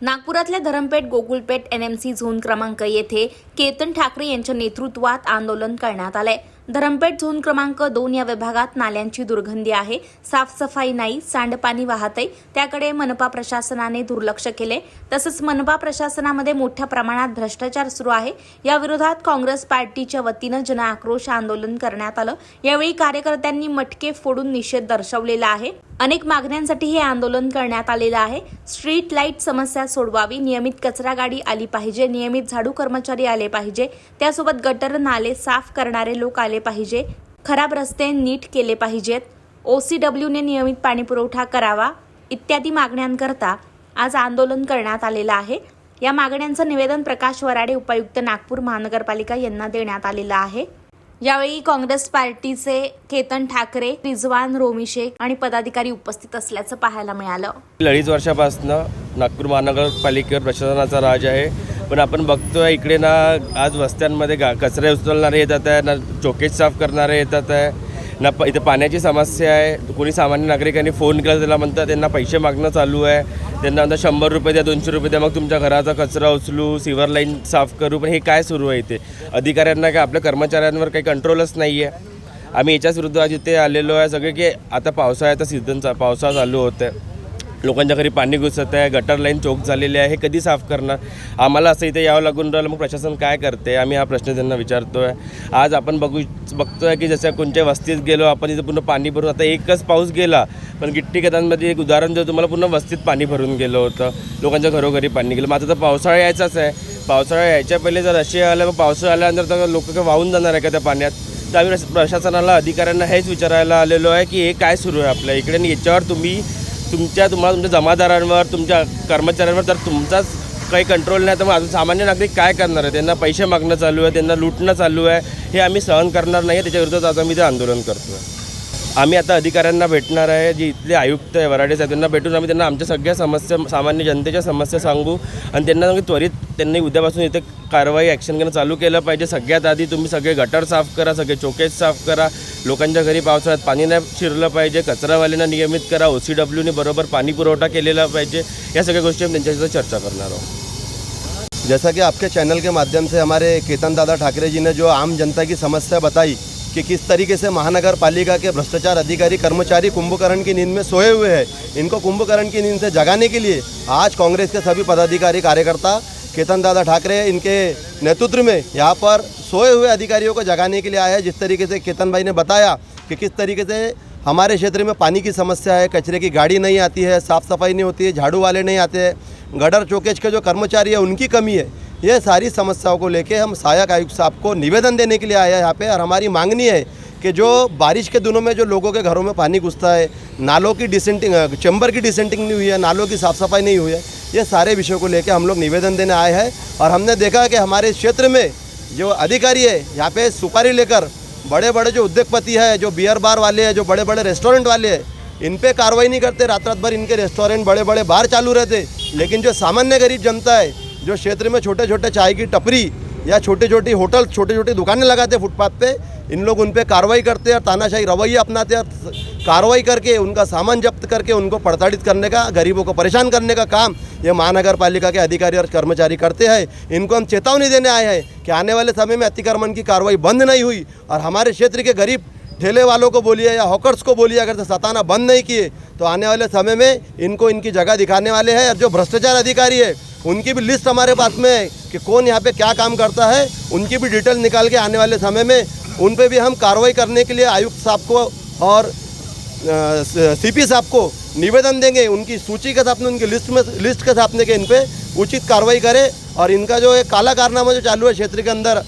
नागपुरातल्या Dharampeth गोकुळपेठ NMC zone क्रमांक येथे केतन ठाकरे यांच्या नेतृत्वात आंदोलन करण्यात आलंय. धरमपेठ झोन क्रमांक दोन या विभागात नाल्यांची दुर्गंधी आहे. साफसफाई नाही सांडपाणी वाहतंय. त्याकडे मनपा प्रशासनाने दुर्लक्ष केले. तसंच मनपा प्रशासनामध्ये मोठ्या प्रमाणात भ्रष्टाचार सुरू आहे. या विरोधात काँग्रेस पार्टीच्या वतीनं जन आक्रोश आंदोलन करण्यात आलं. यावेळी कार्यकर्त्यांनी मटके फोडून निषेध दर्शवलेला आहे. अनेक मागण्यांसाठी हे आंदोलन करण्यात आलेलं आहे. स्ट्रीट लाइट समस्या सोडवावी नियमित कचरा गाडी आली पाहिजे नियमित झाडू कर्मचारी आले पाहिजे. त्यासोबत गटर नाले साफ करणारे लोक आले पाहिजे खराब रस्ते नीट केले पाहिजेत ओसीडब्ल्यूने नियमित पाणीपुरवठा करावा इत्यादी मागण्यांकरता आज आंदोलन करण्यात आलेलं आहे. या मागण्यांचं निवेदन प्रकाश वराडे उपायुक्त नागपूर महानगरपालिका यांना देण्यात आलेलं आहे. यावेळी काँग्रेस पार्टीचे केतन ठाकरे रिजवान रोमी शेख आणि पदाधिकारी उपस्थित असल्याचं पाहायला मिळालं. अडीच वर्षापासून नागपूर महानगरपालिकेवर प्रशासनाचा राज आहे. पण आपण बघतोय इकडे ना आज वस्त्यांमध्ये गा कचरे उचलणारे येतात आहे ना चोकेज साफ करणारे येतात आहे ना प इथं पाण्याची समस्या आहे. कोणी सामान्य नागरिकांनी फोन केला त्याला म्हणतात त्यांना पैसे मागणं चालू आहे. त्यांना म्हणतात शंभर रुपये द्या दोनशे रुपये द्या मग तुमच्या घराचा कचरा उचलू सिवर लाईन साफ करू. पण हे काय सुरू आहे इथे? अधिकाऱ्यांना काय आपल्या कर्मचाऱ्यांवर काही कंट्रोलच नाही आहे आम्ही याच्याच विरुद्ध आज इथे आलेलो आहे सगळे की आता पावसाळ्याचा सीझनचा पावसाळा चालू होत आहे लोकांच्या घरी पाणी घुसत आहे गटर लाईन चोक झालेली आहे हे कधी साफ करणार? आम्हाला असं इथे यावं लागून राहिलं मग प्रशासन काय करते? आम्ही हा प्रश्न त्यांना विचारतो आहे आज आपण बघू बघतो आहे की जसं कोणत्या वस्तीत गेलो आपण इथं पूर्ण पाणी भरून आता एकच पाऊस गेला पण गिट्टी केदांमध्ये एक उदाहरण जर तुम्हाला पूर्ण वस्तीत पाणी भरून गेलं होतं. लोकांच्या घरोघरी पाणी गेलं. मग आता तर पावसाळा यायचाच आहे. पावसाळा यायच्या पहिले जर असे आलं मग पावसाळा आल्यानंतर तर लोक वाहून जाणार आहे का त्या पाण्यात? तर आम्ही प्रशासनाला अधिकाऱ्यांना हेच विचारायला आलेलो आहे की हे काय सुरू आहे आपल्या इकडे आणि याच्यावर तुम्ही तुमच्या तुम्हाला तुमच्या जमादारांवर तुमच्या कर्मचाऱ्यांवर जर तुमचाच काही कंट्रोल नाही तर मग अजून सामान्य नागरिक काय करणार आहे? त्यांना पैसे मागणं चालू आहे त्यांना लुटणं चालू आहे हे आम्ही सहन करणार नाही आहे विरोधात आज आम्ही ते आंदोलन करतो आहे आम्ही आता अधिकाऱ्यांना भेटणार आहे जे इथले आयुक्त आहे वराडे साहेब त्यांना भेटून आम्ही त्यांना आमच्या सगळ्या समस्या सामान्य जनतेच्या समस्या सांगू. आणि त्यांना त्वरित त्यांनी उद्यापासून इथे कारवाई ॲक्शन घेणं चालू केलं पाहिजे. सगळ्यात आधी तुम्ही सगळे गटर साफ करा सगळे चोकेज साफ करा. लोकांच्या घरी पावसाळ्यात पाणी नाही शिरलं पाहिजे. कचरावाल्यांना नियमित करा. ओ सी डब्ल्यूने बरोबर पाणी पुरवठा केलेला पाहिजे. या सगळ्या गोष्टी आम्ही त्यांच्याशी चर्चा करणार आहोत. जैसा कि आपके चैनल के माध्यम से हमारे केतन दादा ठाकरे जी ने जो आम जनता की समस्या बताई कि किस तरीके से महानगर पालिका के भ्रष्टाचार अधिकारी, कर्मचारी कुंभकर्ण की नींद में सोए हुए हैं। इनको कुंभकर्ण की नींद से जगाने के लिए आज कांग्रेस के सभी पदाधिकारी, कार्यकर्ता केतन दादा ठाकरे इनके नेतृत्व में यहाँ पर सोए हुए अधिकारियों को जगाने के लिए आए हैं। जिस तरीके से केतन भाई ने बताया कि किस तरीके से हमारे क्षेत्र में पानी की समस्या है, कचरे की गाड़ी नहीं आती है, साफ़ सफ़ाई नहीं होती है, झाड़ू वाले नहीं आते हैं, गडर चौकेज के जो कर्मचारी है, उनकी कमी है। ये सारी समस्याओं को लेके हम सहायक आयुक्त साहब को निवेदन देने के लिए हैं यहाँ पे और हमारी मांगनी है कि जो बारिश के दिनों में जो लोगों के घरों में पानी घुसता है, नालों की डिसेंटिंग चैम्बर की डिसेंटिंग नहीं हुई है, नालों की साफ़ सफ़ाई नहीं हुई है, ये सारे विषयों को लेकर हम लोग निवेदन देने आए हैं और हमने देखा कि हमारे क्षेत्र में जो अधिकारी है, यहाँ पे सुपारी लेकर बड़े बड़े जो उद्योगपति है, जो बियर बार वाले हैं, जो बड़े बड़े रेस्टोरेंट वाले हैं, इन पे कार्रवाई नहीं करते रात रात भर इनके रेस्टोरेंट बड़े बड़े बार चालू रहते, लेकिन जो सामान्य गरीब जनता है जो क्षेत्र में छोटे छोटे चाय की टपरी या छोटी छोटी होटल छोटी छोटी दुकानें लगाते हैं फुटपाथ पे, इन लोग उन पर कार्रवाई करते हैं तानाशाही रवैया अपनाते हैं कार्रवाई करके, उनका सामान जब्त करके, उनको प्रताड़ित करने का, गरीबों को परेशान करने का काम ये महानगर पालिका के अधिकारी और कर्मचारी करते हैं। इनको हम चेतावनी देने आए हैं कि आने वाले समय में अतिक्रमण की कार्रवाई बंद नहीं हुई और हमारे क्षेत्र के गरीब ठेले वालों को बोलिए या हॉकर्स को बोलिए, अगर सताना बंद नहीं किए तो आने वाले समय में इनको इनकी जगह दिखाने वाले हैं जो भ्रष्टाचार अधिकारी है उनकी भी लिस्ट हमारे पास में है कि कौन यहाँ पे क्या काम करता है, उनकी भी डिटेल निकाल के आने वाले समय में उन पर भी हम कार्रवाई करने के लिए आयुक्त साहब को और सीपी साहब को निवेदन देंगे। उनकी सूची के साथ में, उनकी लिस्ट में लिस्ट के साथ में के इन पर उचित कार्रवाई करें और इनका जो है काला कारनामा जो चालू है क्षेत्र के अंदर